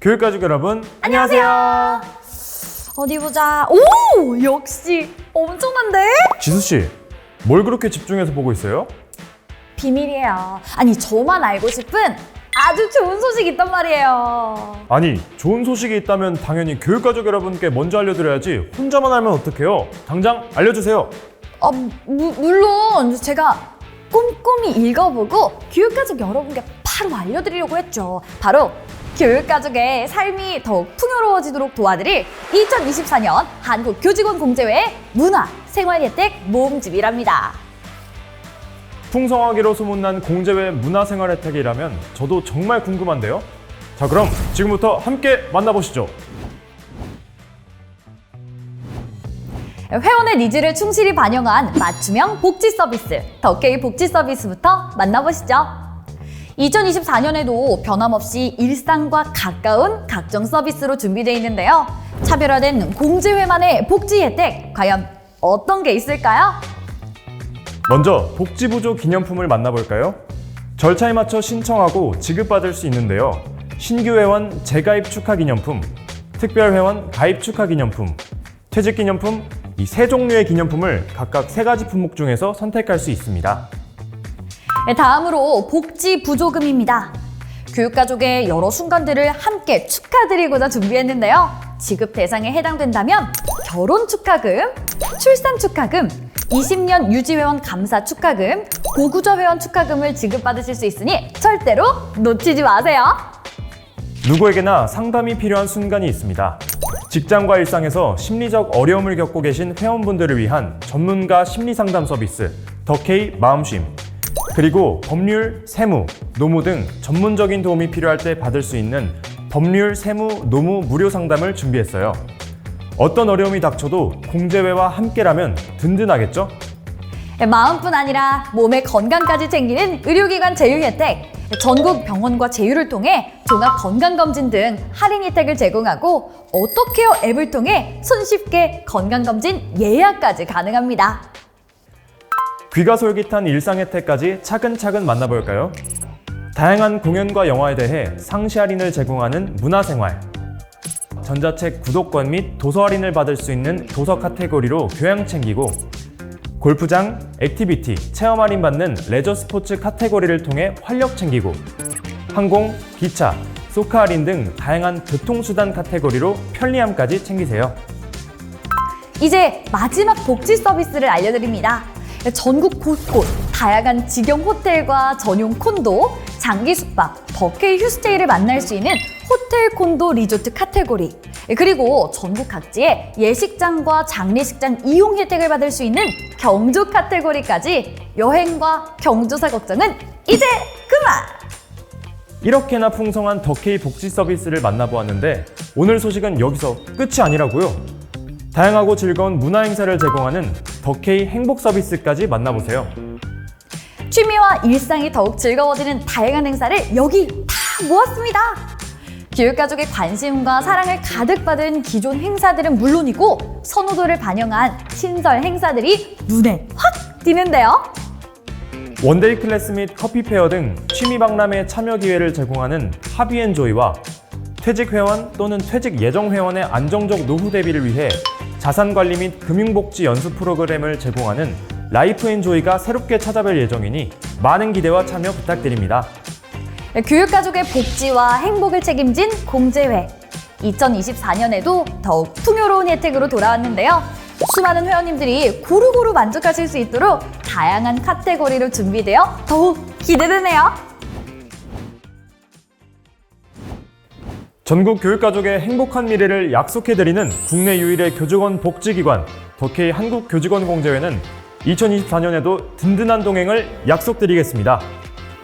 교육가족 여러분, 안녕하세요. 어디 보자. 오! 역시 엄청난데? 지수 씨, 뭘 그렇게 집중해서 보고 있어요? 비밀이에요. 아니, 저만 알고 싶은 아주 좋은 소식이 있단 말이에요. 아니, 좋은 소식이 있다면 당연히 교육가족 여러분께 먼저 알려드려야지 혼자만 알면 어떡해요? 당장 알려주세요. 아, 무, 물론 제가 꼼꼼히 읽어보고 교육가족 여러분께 바로 알려드리려고 했죠. 바로 교육가족의 삶이 더욱 풍요로워지도록 도와드릴 2024년 한국교직원공제회 문화 생활 혜택 모음집이랍니다. 풍성하기로 소문난 공제회 문화생활 혜택이라면 저도 정말 궁금한데요. 자, 그럼 지금부터 함께 만나보시죠. 회원의 니즈를 충실히 반영한 맞춤형 복지 서비스, 덕케이 복지 서비스부터 만나보시죠. 2024년에도 변함없이 일상과 가까운 각종 서비스로 준비되어 있는데요. 차별화된 공제회만의 복지 혜택, 과연 어떤 게 있을까요? 먼저 복지부조 기념품을 만나볼까요? 절차에 맞춰 신청하고 지급받을 수 있는데요. 신규 회원 재가입 축하 기념품, 특별 회원 가입 축하 기념품, 퇴직 기념품 이 세 종류의 기념품을 각각 세 가지 품목 중에서 선택할 수 있습니다. 네, 다음으로 복지 부조금입니다. 교육가족의 여러 순간들을 함께 축하드리고자 준비했는데요. 지급 대상에 해당된다면 결혼 축하금, 출산 축하금, 20년 유지회원 감사 축하금, 고구조 회원 축하금을 지급받으실 수 있으니 절대로 놓치지 마세요. 누구에게나 상담이 필요한 순간이 있습니다. 직장과 일상에서 심리적 어려움을 겪고 계신 회원분들을 위한 전문가 심리 상담 서비스 더케이 마음쉼 그리고 법률, 세무, 노무 등 전문적인 도움이 필요할 때 받을 수 있는 법률, 세무, 노무 무료 상담을 준비했어요. 어떤 어려움이 닥쳐도 공제회와 함께라면 든든하겠죠? 네, 마음뿐 아니라 몸의 건강까지 챙기는 의료기관 제휴 혜택, 전국 병원과 제휴를 통해 종합 건강검진 등 할인 혜택을 제공하고 어떻게요 앱을 통해 손쉽게 건강검진 예약까지 가능합니다. 귀가 솔깃한 일상 혜택까지 차근차근 만나볼까요? 다양한 공연과 영화에 대해 상시 할인을 제공하는 문화생활 전자책 구독권 및 도서 할인을 받을 수 있는 도서 카테고리로 교양 챙기고 골프장, 액티비티, 체험 할인 받는 레저 스포츠 카테고리를 통해 활력 챙기고 항공, 기차, 소카 할인 등 다양한 교통수단 카테고리로 편리함까지 챙기세요. 이제 마지막 복지 서비스를 알려드립니다. 전국 곳곳 다양한 직영 호텔과 전용 콘도, 장기 숙박, 버케이 휴스테이를 만날 수 있는 호텔 콘도 리조트 카테고리, 그리고 전국 각지의 예식장과 장례식장 이용 혜택을 받을 수 있는 경조 카테고리까지 여행과 경조사 걱정은 이제 그만! 이렇게나 풍성한 더케이 복지 서비스를 만나보았는데 오늘 소식은 여기서 끝이 아니라고요. 다양하고 즐거운 문화 행사를 제공하는 더케이 행복 서비스까지 만나보세요. 취미와 일상이 더욱 즐거워지는 다양한 행사를 여기 다 모았습니다. 교육가족의 관심과 사랑을 가득 받은 기존 행사들은 물론이고 선호도를 반영한 신설 행사들이 눈에 확 띄는데요. 원데이 클래스 및 커피 페어 등 취미 박람회 참여 기회를 제공하는 하비앤조이와 퇴직 회원 또는 퇴직 예정 회원의 안정적 노후 대비를 위해 자산 관리 및 금융복지 연수 프로그램을 제공하는 라이프 앤조이가 새롭게 찾아뵐 예정이니 많은 기대와 참여 부탁드립니다. 교육가족의 복지와 행복을 책임진 공제회. 2024년에도 더욱 풍요로운 혜택으로 돌아왔는데요. 수많은 회원님들이 고루고루 만족하실 수 있도록 다양한 카테고리로 준비되어 더욱 기대되네요. 전국 교육가족의 행복한 미래를 약속해드리는 국내 유일의 교직원 복지기관 더케이 한국교직원공제회는 2024년에도 든든한 동행을 약속드리겠습니다.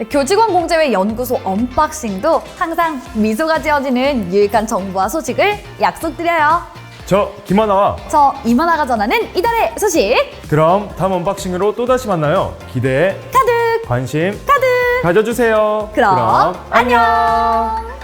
교직원 공제회 연구소 언박싱도 항상 미소가 지어지는 유익한 정보와 소식을 약속드려요. 저 김하나와 저 이만화가 전하는 이달의 소식 그럼 다음 언박싱으로 또다시 만나요. 기대에 가득 관심 가득 가져주세요. 그럼 안녕.